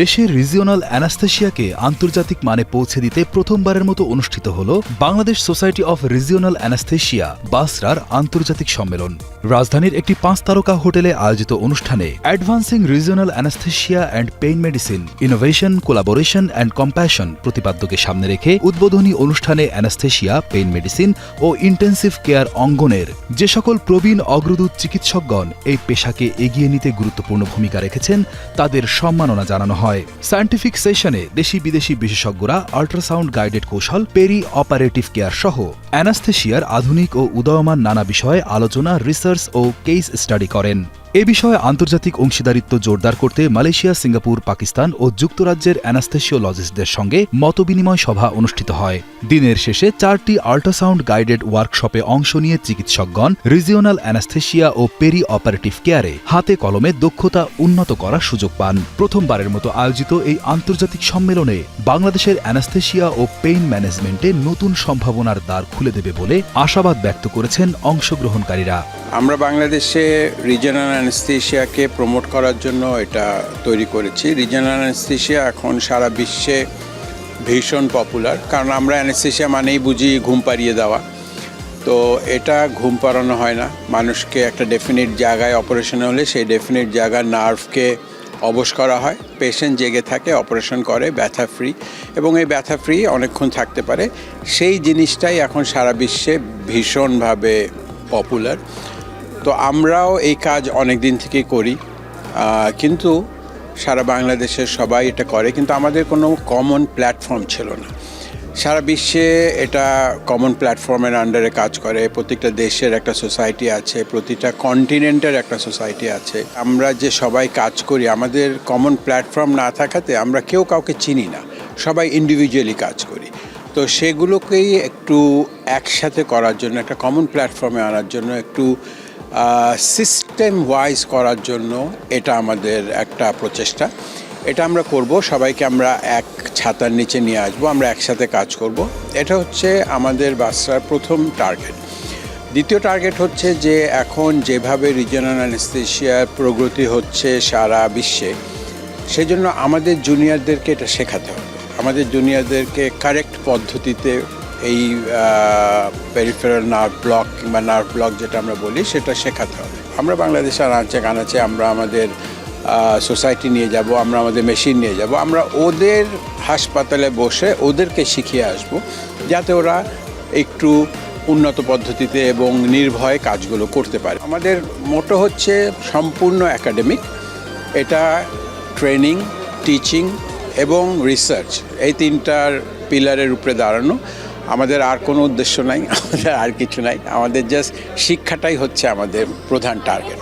দেশের রিজিওনাল অ্যানাস্থেশিয়াকে আন্তর্জাতিক মানে পৌঁছে দিতে প্রথমবারের মতো অনুষ্ঠিত হল Bangladesh society of regional anaesthesia বাসরার আন্তর্জাতিক সম্মেলন। রাজধানীর একটি পাঁচ তারকা হোটেলে আয়োজিত অনুষ্ঠানে advancing regional anaesthesia and pain medicine innovation collaboration and compassion প্রতিপাদ্যকে সামনে রেখে উদ্বোধনী অনুষ্ঠানে অ্যানাস্থেশিয়া পেইন মেডিসিন ও ইন্টেন্সিভ কেয়ার অঙ্গনের যে সকল প্রবীণ অগ্রদূত চিকিৎসকগণ এই পেশাকে এগিয়ে নিতে গুরুত্বপূর্ণ ভূমিকা রেখেছেন, তাদের সম্মাননা জানানো হয়। সায়েন্টিফিক সেশনে দেশি বিদেশি বিশেষজ্ঞরা আল্ট্রাসাউন্ড গাইডেড কৌশল পেরি অপারেটিভ কেয়ার সহ অ্যানাস্থেশিয়ার আধুনিক ও উদয়মান নানা বিষয়ে আলোচনা রিসার্চ ও কেস স্টাডি করেন। এ বিষয়ে আন্তর্জাতিক অংশীদারিত্ব জোরদার করতে মালয়েশিয়া, সিঙ্গাপুর, পাকিস্তান ও যুক্তরাজ্যের অ্যানাস্থেশিওলজিস্টদের সঙ্গে মতবিনিময় সভা অনুষ্ঠিত হয়। দিনের শেষে চারটি আল্ট্রাসাউন্ড গাইডেড ওয়ার্কশপে অংশ নিয়ে চিকিৎসকগণ রিজিওনাল অ্যানাস্থেশিয়া ও পেরি অপারেটিভ কেয়ারে হাতে কলমে দক্ষতা উন্নত করার সুযোগ পান। প্রথমবারের মতো আয়োজিত এই আন্তর্জাতিক সম্মেলনে বাংলাদেশের অ্যানাস্থেশিয়া ও পেইন ম্যানেজমেন্টে নতুন সম্ভাবনার দ্বার খুলে দেবে বলে আশাবাদ ব্যক্ত করেছেন অংশগ্রহণকারীরা। আমরা বাংলাদেশে রিজনাল অ্যানেস্থেশিয়াকে প্রমোট করার জন্য এটা তৈরি করেছি। রিজনাল অ্যানেস্থেশিয়া এখন সারা বিশ্বে ভীষণ পপুলার কারণ আমরা অ্যানেস্থেশিয়া মানেই বুঝি ঘুম পাড়িয়ে দেওয়া। তো এটা ঘুম পাড়ানো হয় না। মানুষকে একটা ডেফিনিট জায়গায় অপারেশন হলে সেই ডেফিনিট জায়গার নার্ভকে অবশ করা হয়। পেশেন্ট জেগে থাকে অপারেশন করে, ব্যথা ফ্রি এবং এই ব্যথা ফ্রি অনেকক্ষণ থাকতে পারে। সেই জিনিসটাই এখন সারা বিশ্বে ভীষণভাবে পপুলার তো আমরাও এই কাজ অনেক দিন থেকে করি কিন্তু সারা বাংলাদেশের সবাই এটা করে, কিন্তু আমাদের কোনো কমন প্ল্যাটফর্ম ছিল না। সারা বিশ্বে এটা কমন প্ল্যাটফর্মের আন্ডারে কাজ করে, প্রত্যেকটা দেশের একটা সোসাইটি আছে, প্রতিটা কন্টিনেন্টের একটা সোসাইটি আছে। আমরা যে সবাই কাজ করি, আমাদের কমন প্ল্যাটফর্ম না থাকাতে আমরা কেউ কাউকে চিনি না, সবাই ইন্ডিভিজুয়ালি কাজ করি। তো সেগুলোকেই একটু একসাথে করার জন্য, একটা কমন প্ল্যাটফর্মে আনার জন্য একটু সিস্টেম ওয়াইজ করার জন্য এটা আমাদের একটা প্রচেষ্টা। এটা আমরা করব, সবাইকে আমরা এক ছাতার নিচে নিয়ে আসব, আমরা একসাথে কাজ করব। এটা হচ্ছে আমাদের বাসরার প্রথম টার্গেট দ্বিতীয় টার্গেট হচ্ছে যে এখন যেভাবে রিজনাল অ্যানেস্থেশিয়ার প্রগতি হচ্ছে সারা বিশ্বে, সেজন্য আমাদের জুনিয়রদেরকে এটা শেখাতে হবে। আমাদের জুনিয়রদেরকে কারেক্ট পদ্ধতিতে এই পেরিফেরাল নার্ভ ব্লক কিংবা নার্ভ ব্লক যেটা আমরা বলি, সেটা শেখাতে হবে। আমরা বাংলাদেশে আনাচে কানাচে আমরা আমাদের সোসাইটি নিয়ে যাব, আমরা আমাদের মেশিন নিয়ে যাব, আমরা ওদের হাসপাতালে বসে ওদেরকে শিখিয়ে আসব, যাতে ওরা একটু উন্নত পদ্ধতিতে এবং নির্ভয়ে কাজগুলো করতে পারে। আমাদের মোটো হচ্ছে সম্পূর্ণ একাডেমিক এটা ট্রেনিং টিচিং এবং রিসার্চ এই তিনটার পিলারের উপরে দাঁড়ানো। আমাদের আর কোনো উদ্দেশ্য নাই, আমাদের আর কিছু নাই। আমাদের জাস্ট শিক্ষাটাই হচ্ছে আমাদের প্রধান টার্গেট